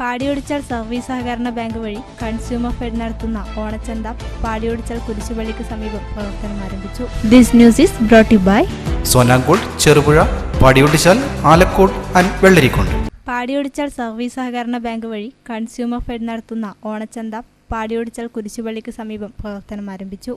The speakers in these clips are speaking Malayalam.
പാടിയൊടിച്ചാൽ സർവീസ് സഹകരണ ബാങ്ക് വഴി കൺസ്യൂമർ ഫെഡ് നടത്തുന്ന ഓണച്ചന്ത പാടിയൊടിച്ചാൽ കുരിശുപള്ളിക്ക് സമീപം പ്രവർത്തനം ആരംഭിച്ചു. This news is brought by Sonankode Cherupuzha Padiyottuchal Alakode and Vellarikundu. Padiyottuchal service സഹകരണ ബാങ്ക് വഴി കൺസ്യൂമർ ഫെഡ് നടത്തുന്ന ഓണച്ചന്ത പാടിയൊടിച്ചാൽ കുരിശുപള്ളിക്ക് സമീപം പ്രവർത്തനം ആരംഭിച്ചു.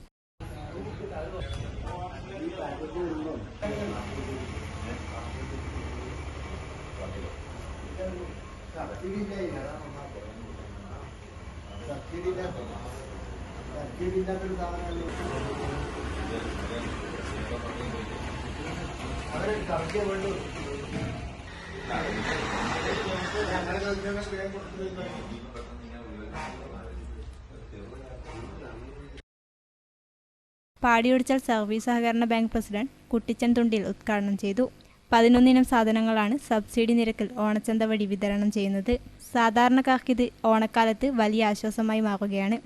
പാടിയൊടിച്ചാൽ സർവീസ് സഹകരണ ബാങ്ക് പ്രസിഡന്റ് കുട്ടിച്ചൻ തുണ്ടിൽ ഉദ്ഘാടനം ചെയ്തു. പതിനൊന്നിനം സാധനങ്ങളാണ് സബ്സിഡി നിരക്കിൽ ഓണച്ചന്ത വഴി വിതരണം ചെയ്യുന്നത്. സാധാരണക്കാർക്കിത് ഓണക്കാലത്ത് വലിയ ആശ്വാസമായി മാറുകയാണ്.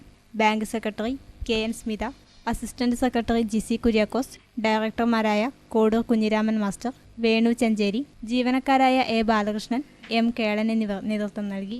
Bank secretary K N Smitha assistant secretary Jisy Kuriakose ഡയറക്ടർമാരായ Kodur Kunhiraman master Venu Chencheri ജീവനക്കാരായ എ ബാലകൃഷ്ണൻ എം കേളൻ എന്നിവർ നേതൃത്വം നൽകി.